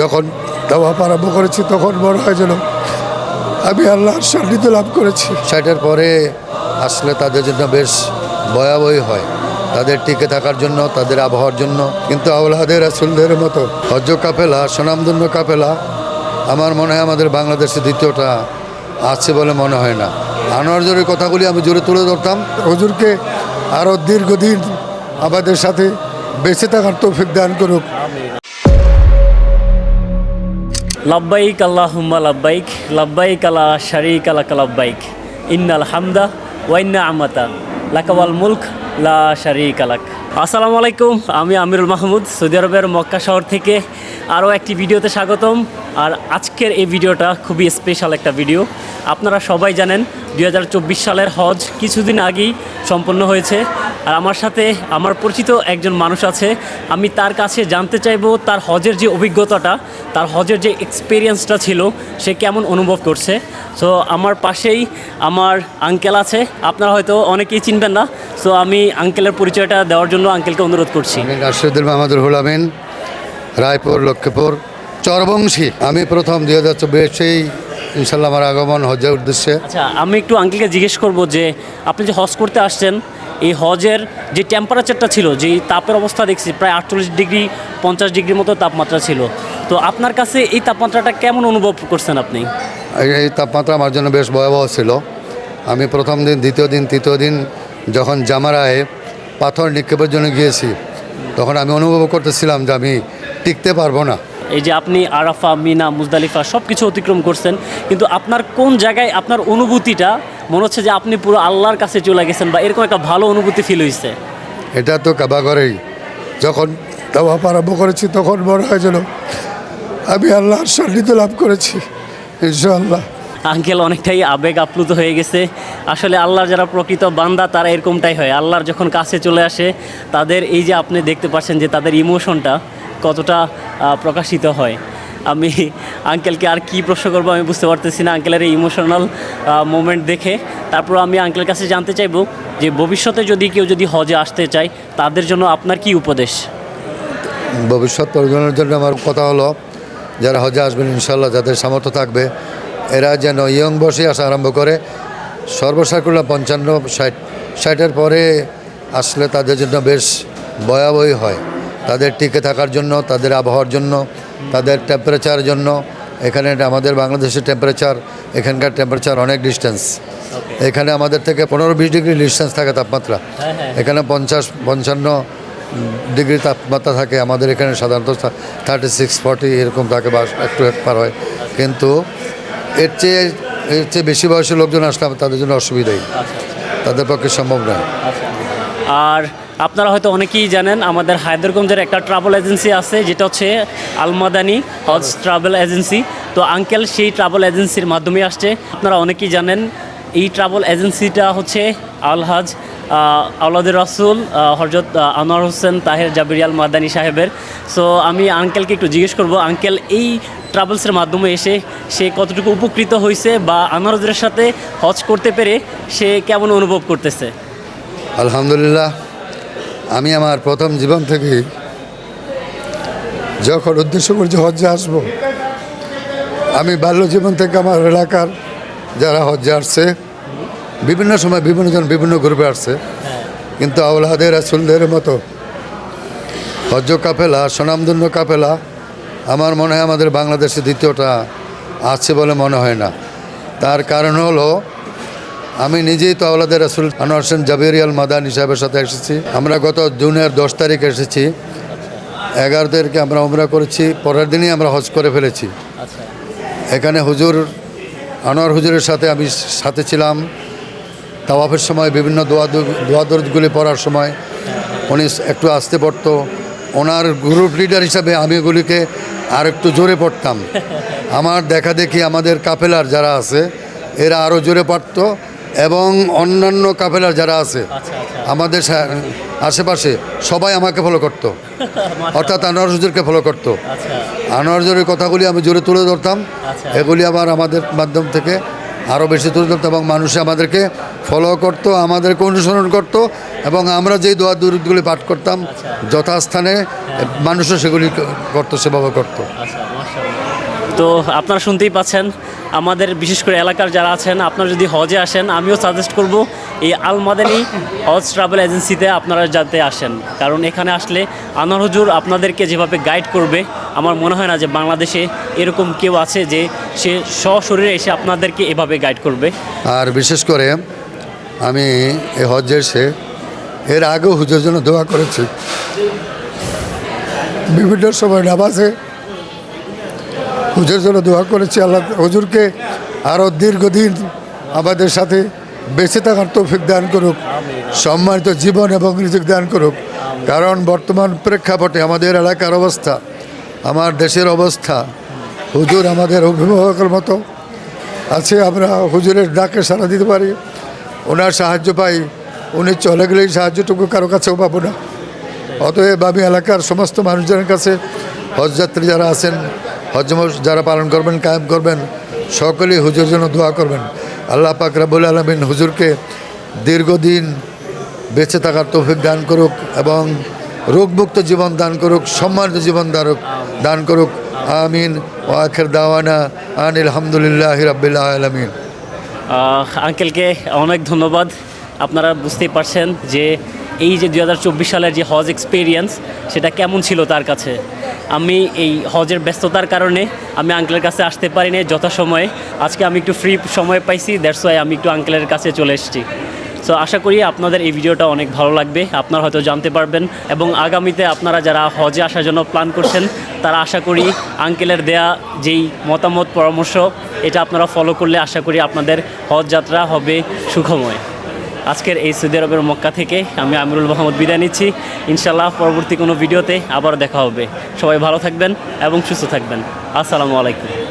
যখন দাওয়া আরম্ভ করেছি তখন মনে হয় যেন আমি আল্লাহর সান্নিধ্য লাভ করেছি। ষাটের পরে আসলে তাদের জন্য বেশ ভয়াবহী হয়। তাদের টিকে থাকার জন্য তাদের আবহাওয়ার জন্য। কিন্তু আওলাদের রাসুলদের মতো হজ কাপেলা সুনামধন্য কাপেলা আমার মনে হয় আমাদের বাংলাদেশে দ্বিতীয়টা আছে বলে মনে হয় না। আনোয়ার জোরের কথাগুলি আমি জোরে তুলে ধরতাম। হজুরকে আরও দীর্ঘদিন আমাদের সাথে বেঁচে থাকার তৌফিক দান করুক। লাব্বাইক আল্লাহুম্মা লাব্বাইক লাব্বাইক আলা শারিক আলাকা লাব্বাইক। ইন্নাল হামদা ওয়াইন্না আমাতা। লাকাওয়াল মুলক, লা শারিক আলাক আসসালামু আলাইকুম, আমি আমিরুল মাহমুদ, সৌদি আরবের মক্কা শহর থেকে আরও একটি ভিডিওতে স্বাগতম। আর আজকের এই ভিডিওটা খুবই স্পেশাল একটা ভিডিও আপনারা সবাই জানেন দু হাজার চব্বিশ সালের হজ কিছুদিন আগেই সম্পন্ন হয়েছে। আর আমার সাথে আমার পরিচিত একজন মানুষ আছে। আমি তার কাছে জানতে চাইব তার হজের যে অভিজ্ঞতাটা তার হজের যে এক্সপিরিয়েন্সটা ছিল সে কেমন অনুভব করছে। সো আমার পাশেই আমার আঙ্কেল আছে। আপনারা হয়তো অনেকেই চিনবেন না। সো আমি আঙ্কেলের পরিচয়টা দেওয়ার জন্য আঙ্কেলকে অনুরোধ করছি। রাশিদুল মাহমুদুল হুলামিন রায়পুর লক্ষ্মীপুর চরবংশী। আমি প্রথম দুই হাজার চব্বিশেই ইনশাল্লাহ আমার আগমন হজের উদ্দেশ্যে। আচ্ছা আমি একটু আঙ্কেলকে জিজ্ঞেস করব যে আপনি যে হজ করতে আসছেন এই হজের যে টেম্পারেচারটা ছিল যে তাপের অবস্থা দেখছি প্রায় আটচল্লিশ ডিগ্রি পঞ্চাশ ডিগ্রি মতো তাপমাত্রা ছিল। তো আপনার কাছে এই তাপমাত্রাটা কেমন অনুভব করছেন আপনি? এই- এই তাপমাত্রা আমার জন্য বেশ ভয়াবহ ছিল। আমি প্রথম দিন দ্বিতীয় দিন তৃতীয় দিন যখন জামারায় পাথর নিক্ষেপের জন্য গিয়েছি তখন আমি অনুভব করতেছিলাম যে আমি টিকতে পারব না। এই যে আপনি আরাফা মিনা মুজদালিফা সব কিছু অতিক্রম করছেন কিন্তু আপনার কোন জায়গায় আপনার অনুভূতিটা মনে হচ্ছে যে আপনি পুরো আল্লাহর কাছে চলে গেছেন বা এরকম একটা ভালো অনুভূতি ফিল হয়েছে এটা তো কাবাগরেই যখন দাওয়া আরম্ভ করেছি তখন মনে হয় যেন আমি আল্লাহর সান্নিধ্য লাভ করেছি ইনশাআল্লাহ। আঙ্কেল অনেকটাই আবেগ আপ্লুত হয়ে গেছে। আসলে আল্লাহর যারা প্রকৃত বান্দা তারা এরকমটাই হয়। আল্লাহর যখন কাছে চলে আসে তাদের এই যে আপনি দেখতে পাচ্ছেন যে তাদের ইমোশনটা কতটা প্রকাশিত হয়। আমি আঙ্কেলকে আর কি প্রশ্ন করব আমি বুঝতে পারতেছি না। আঙ্কেলের এই ইমোশনাল মোমেন্ট দেখে। তারপর আমি আঙ্কেলের কাছে জানতে চাইব যে ভবিষ্যতে যদি কেউ যদি হজে আসতে চায়, তাদের জন্য আপনার কি উপদেশ? ভবিষ্যৎ প্রজন্মের জন্য আমার কথা হলো, যারা হজে আসবেন ইনশাল্লাহ যাদের সামর্থ্য থাকবে, এরা যেন ইয়ং বসে আসা আরম্ভ করে। সর্বসাকুল্লা পঞ্চান্ন ষাট, ষাটের পরে আসলে তাদের জন্য বেশ ভয়াবহী হয়। তাদের টিকে থাকার জন্য, তাদের আবহাওয়ার জন্য তাদের টেম্পারেচার জন্য এখানে আমাদের বাংলাদেশের টেম্পারেচার এখানকার টেম্পারেচার অনেক ডিস্টেন্স এখানে আমাদের থেকে পনেরো বিশ ডিগ্রি ডিস্টেন্স থাকে তাপমাত্রা। এখানে পঞ্চাশ পঞ্চান্ন ডিগ্রি তাপমাত্রা থাকে। আমাদের এখানে সাধারণত থার্টি সিক্স ফর্টি এরকম থাকে বা একটু এক পার হয়। কিন্তু এর চেয়ে এর চেয়ে বেশি বয়সী লোকজন আসলে তাদের জন্য অসুবিধাই। তাদের পক্ষে সম্ভব নয়। আর আপনারা হয়তো অনেকেই জানেন, আমাদের হায়দরগঞ্জের একটা ট্রাভেল এজেন্সি আছে, যেটা হচ্ছে আলমাদানি হজ ট্রাভেল এজেন্সি তো আঙ্কেল সেই ট্রাভেল এজেন্সির মাধ্যমে আসছে। আপনারা অনেকেই জানেন, এই ট্রাভেল এজেন্সিটা হচ্ছে আলহাজ আউলাদের রাসুল হরজত আনোয়ার হোসেন তাহের জাবিরিয়াল মাদানি সাহেবের। সো আমি আঙ্কেলকে একটু জিজ্ঞেস করব আঙ্কেল এই ট্রাভেলসের মাধ্যমে এসে সে কতটুকু উপকৃত হয়েছে বা আনোয়ারদের সাথে হজ করতে পেরে সে কেমন অনুভব করতেছে? আলহামদুলিল্লাহ আমি আমার প্রথম জীবন থেকে যখন উদ্দেশ্য করছি হজ্জে আসব, আমি বাল্য জীবন থেকে আমার এলাকার যারা হজ্জে আসছে, বিভিন্ন সময় বিভিন্ন জন বিভিন্ন গ্রুপে আসছে। কিন্তু আউলাদের রাসুলদের মতো হজ্জ কাফেলা সুনামধন্য কাফেলা আমার মনে হয় আমাদের বাংলাদেশে দ্বিতীয়টা আছে বলে মনে হয় না। তার কারণ হলো আমি নিজেই তো আওলাদের রাসুল আনোয়ার হোসেন জাবিরিয়াল মাদানি সাহেবের সাথে এসেছি। আমরা গত জুনের দশ তারিখ এসেছি। এগারো তারিখে আমরা উমরা করেছি। পরের দিনই আমরা হজ করে ফেলেছি। এখানে হুজুর, আনোয়ার হুজুরের সাথে আমি সাথে ছিলাম। তাওয়াফের সময়, বিভিন্ন দোয়া দোয়া দরদগুলি পড়ার সময়। উনি একটু আসতে পড়তো। ওনার গ্রুপ লিডার হিসাবে আমি এগুলিকে আর একটু জোরে পড়তাম। আমার দেখা দেখি আমাদের কাফেলার যারা আছে, এরা আরও জোরে পড়তো। এবং অন্যান্য কাফেলার যারা আছে আচ্ছা আচ্ছা। আমাদের আশেপাশে সবাই আমাকে ফলো করতো। অর্থাৎ আনোয়ার হুজুরকে ফলো করতো। আচ্ছা। আনোয়ার জোরের কথাগুলি আমি জোরে তুলে ধরতাম। এগুলি আবার আমাদের মাধ্যম থেকে আরও বেশি তুলে ধরতাম এবং মানুষে আমাদেরকে ফলো করতো আমাদেরকে অনুসরণ করতো এবং আমরা যেই দোয়া দুরুদগুলি পাঠ করতাম যথাস্থানে মানুষও সেগুলি করতো সেভাবে করতো। তো আপনারা শুনতেই পাচ্ছেন আমাদের বিশেষ করে এলাকার যারা আছেন, আপনারা যদি হজে আসেন, আমিও সাজেস্ট করব এই আলমাদানি হজ ট্রাভেল এজেন্সিতে আপনারা যাতে আসেন। কারণ এখানে আসলে আনোয়ার হুজুর আপনাদেরকে যেভাবে গাইড করবে, আমার মনে হয় না যে বাংলাদেশে এরকম কেউ আছে যে সে সশরীরে এসে আপনাদেরকে এভাবে গাইড করবে। আর বিশেষ করে আমি এই হজ্জে এসে এর আগেও হুজুর জন্য দোয়া করেছি। বিভিন্ন সময় নামাজে হুজুর জন্য দোয়া করেছি, আল্লাহ হুজুরকে আরও দীর্ঘদিন আমাদের সাথে বেঁচে থাকার তৌফিক দান করুক, সম্মানিত জীবন এবং রিজিক দান করুক। কারণ বর্তমান প্রেক্ষাপটে আমাদের এলাকার অবস্থা, আমার দেশের অবস্থা, হুজুর আমাদের অভিভাবকের মতো। আছে, আমরা হুজুরের ডাকে সাড়া দিতে পারি, ওনার সাহায্য পাই, উনি চলে গেলেই সাহায্যটুকু কারও কাছেও পাবো না। অতএব আমি এলাকার সমস্ত মানুষজনের কাছে হজযাত্রী যারা আছেন হজ যারা পালন করবেন, কায়েম করবেন, সকলেই হুজুর জন্য দোয়া করবেন। আল্লাহ পাক রাবুল আলমিন হুজুরকে দীর্ঘদিন বেঁচে থাকার তৌফিক দান করুক এবং রোগমুক্ত জীবন দান করুক, সম্মানিত জীবন দারুক, দান করুক। আমিন। ও আখের দাওয়ানা আনিল আলহামদুলিল্লাহ রাবিল্লাহ আলমিন। আঙ্কেলকে অনেক ধন্যবাদ। আপনারা বুঝতেই পারছেন যে এই যে দু হাজার চব্বিশ সালের যে হজ এক্সপিরিয়েন্স সেটা কেমন ছিল তার কাছে? আমি এই হজের ব্যস্ততার কারণে আমি আঙ্কেলের কাছে আসতে পারিনি যথাসময়ে। আজকে আমি একটু ফ্রি সময় পাইছি দ্যাটস ওয়াই আমি একটু আঙ্কেলের কাছে চলে এসেছি। সো আশা করি আপনাদের এই ভিডিওটা অনেক ভালো লাগবে, আপনারা হয়তো জানতে পারবেন। এবং আগামীতে আপনারা যারা হজে আসার জন্য প্ল্যান করছেন, তারা আশা করি আঙ্কেলের দেয়া যেই মতামত, পরামর্শ, এটা আপনারা ফলো করলে আশা করি আপনাদের হজ যাত্রা হবে সুখময়। আজকের এই সৌদি আরবের মক্কা থেকে আমি আমিরুল মোহাম্মদ বিদায় নিচ্ছি। ইনশাল্লাহ পরবর্তী কোনো ভিডিওতে আবার দেখা হবে। সবাই ভালো থাকবেন এবং সুস্থ থাকবেন। আসসালামু আলাইকুম।